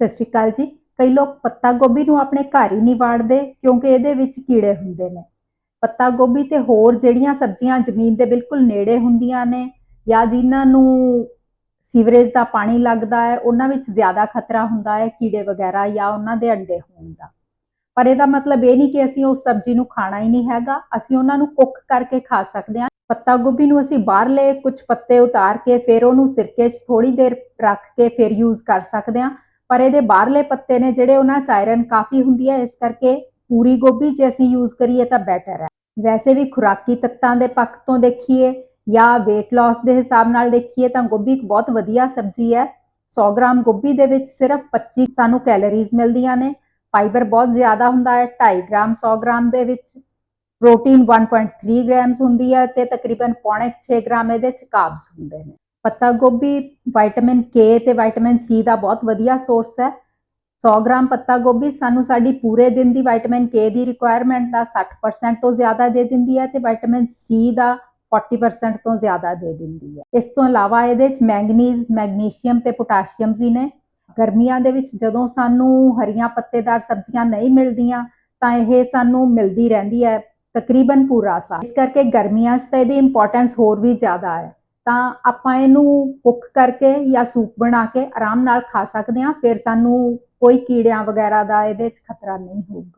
ਸਤਿ ਸ਼੍ਰੀ ਅਕਾਲ ਜੀ। ਕਈ ਲੋਕ ਪੱਤਾ ਗੋਭੀ ਨੂੰ ਆਪਣੇ ਘਰ ਹੀ ਨਹੀਂ ਵਾੜਦੇ ਕਿਉਂਕਿ ਇਹਦੇ ਵਿੱਚ ਕੀੜੇ ਹੁੰਦੇ ਨੇ। ਪੱਤਾ ਗੋਭੀ ਤੇ ਹੋਰ ਜਿਹੜੀਆਂ ਸਬਜ਼ੀਆਂ ਜ਼ਮੀਨ ਦੇ ਬਿਲਕੁਲ ਨੇੜੇ ਹੁੰਦੀਆਂ ਨੇ ਜਾਂ ਜਿਨ੍ਹਾਂ ਨੂੰ ਸੀਵਰੇਜ ਦਾ ਪਾਣੀ ਲੱਗਦਾ ਹੈ, ਉਹਨਾਂ ਵਿੱਚ ਜ਼ਿਆਦਾ ਖਤਰਾ ਹੁੰਦਾ ਹੈ ਕੀੜੇ ਵਗੈਰਾ ਜਾਂ ਉਹਨਾਂ ਦੇ ਅੰਡੇ ਹੋਣ ਦਾ। ਪਰ ਇਹਦਾ ਮਤਲਬ ਇਹ ਨਹੀਂ ਕਿ ਅਸੀਂ ਉਸ ਸਬਜ਼ੀ ਨੂੰ ਖਾਣਾ ਹੀ ਨਹੀਂ ਹੈਗਾ, ਅਸੀਂ ਉਹਨਾਂ ਨੂੰ ਕੁੱਕ ਕਰਕੇ ਖਾ ਸਕਦੇ ਹਾਂ। ਪੱਤਾ ਗੋਭੀ ਨੂੰ ਅਸੀਂ ਬਾਹਰਲੇ ਕੁਝ ਪੱਤੇ ਉਤਾਰ ਕੇ ਫਿਰ ਉਹਨੂੰ ਸਿਰਕੇ 'ਚ ਥੋੜੀ ਦੇਰ ਰੱਖ ਕੇ ਫਿਰ ਯੂਜ਼ ਕਰ ਸਕਦੇ ਹਾਂ। ਪਰ ਇਹਦੇ ਬਾਹਰਲੇ ਪੱਤੇ ਨੇ ਜਿਹੜੇ ਉਹਨਾਂ 'ਚ ਆਇਰਨ ਕਾਫੀ ਹੁੰਦੀ ਹੈ, ਇਸ ਕਰਕੇ ਪੂਰੀ ਗੋਭੀ ਜੇ ਅਸੀਂ ਯੂਜ਼ ਕਰੀਏ ਤਾਂ ਬੈਟਰ ਹੈ। ਵੈਸੇ ਵੀ ਖੁਰਾਕੀ ਤੱਤਾਂ ਦੇ ਪੱਖ ਤੋਂ ਦੇਖੀਏ ਜਾਂ weight loss ਦੇ ਹਿਸਾਬ ਨਾਲ ਦੇਖੀਏ ਤਾਂ ਗੋਭੀ ਇੱਕ ਬਹੁਤ ਵਧੀਆ ਸਬਜ਼ੀ ਹੈ। 100 ਗ੍ਰਾਮ ਗੋਭੀ ਦੇ ਵਿੱਚ ਸਿਰਫ 25 ਸਾਨੂੰ ਕੈਲੋਰੀਜ਼ ਮਿਲਦੀਆਂ ਨੇ। ਫਾਈਬਰ ਬਹੁਤ ਜ਼ਿਆਦਾ ਹੁੰਦਾ ਹੈ 2.5 ਗ੍ਰਾਮ 100 ਗ੍ਰਾਮ ਦੇ ਵਿੱਚ। ਪ੍ਰੋਟੀਨ 1.3 ਗ੍ਰਾਮਸ ਹੁੰਦੀ ਹੈ ਤੇ ਤਕਰੀਬਨ 0.6 ਗ੍ਰਾਮ ਇਹਦੇ ਚ ਕਾਰਬਸ ਹੁੰਦੇ ਨੇ। ਪੱਤਾ ਗੋਭੀ ਵਿਟਾਮਿਨ ਕੇ ਤੇ ਵਿਟਾਮਿਨ ਸੀ ਦਾ ਬਹੁਤ ਵਧੀਆ ਸੋਰਸ ਹੈ। 100 ਗ੍ਰਾਮ ਪੱਤਾ ਗੋਭੀ ਸਾਨੂੰ ਸਾਡੀ ਪੂਰੇ ਦਿਨ ਦੀ ਵਿਟਾਮਿਨ ਕੇ ਦੀ ਰਿਕੁਆਇਰਮੈਂਟ ਦਾ 60% ਤੋਂ ਜ਼ਿਆਦਾ ਦੇ ਦਿੰਦੀ ਹੈ ਤੇ ਵਿਟਾਮਿਨ ਸੀ ਦਾ 40% ਤੋਂ ਜ਼ਿਆਦਾ ਦੇ ਦਿੰਦੀ ਹੈ। ਇਸ ਤੋਂ ਇਲਾਵਾ ਇਹਦੇ ਚ ਮੈਂਗਨੀਜ਼ ਮੈਗਨੀਸ਼ੀਅਮ ਤੇ ਪੋਟਾਸ਼ੀਅਮ ਵੀ ਨੇ। ਗਰਮੀਆਂ ਦੇ ਵਿੱਚ ਜਦੋਂ ਸਾਨੂੰ ਹਰੀਆਂ ਪੱਤੇਦਾਰ ਸਬਜ਼ੀਆਂ ਨਹੀਂ ਮਿਲਦੀਆਂ, ਤਾਂ ਇਹ ਸਾਨੂੰ ਮਿਲਦੀ ਰਹਿੰਦੀ ਹੈ ਤਕਰੀਬਨ ਪੂਰਾ ਸਾਲ। ਇਸ ਕਰਕੇ ਗਰਮੀਆਂ 'ਚ ਤਾਂ ਇਹਦੀ ਇੰਪੋਰਟੈਂਸ ਹੋਰ ਵੀ ਜ਼ਿਆਦਾ ਹੈ। ਤਾਂ ਆਪਾਂ ਇਹਨੂੰ ਕੁੱਕ ਕਰਕੇ ਜਾਂ ਸੂਪ ਬਣਾ ਕੇ ਆਰਾਮ ਨਾਲ ਖਾ ਸਕਦੇ ਹਾਂ, ਫਿਰ ਸਾਨੂੰ ਕੋਈ ਕੀੜਿਆਂ ਵਗੈਰਾ ਦਾ ਇਹਦੇ 'ਚ ਖਤਰਾ ਨਹੀਂ ਹੋਊਗਾ।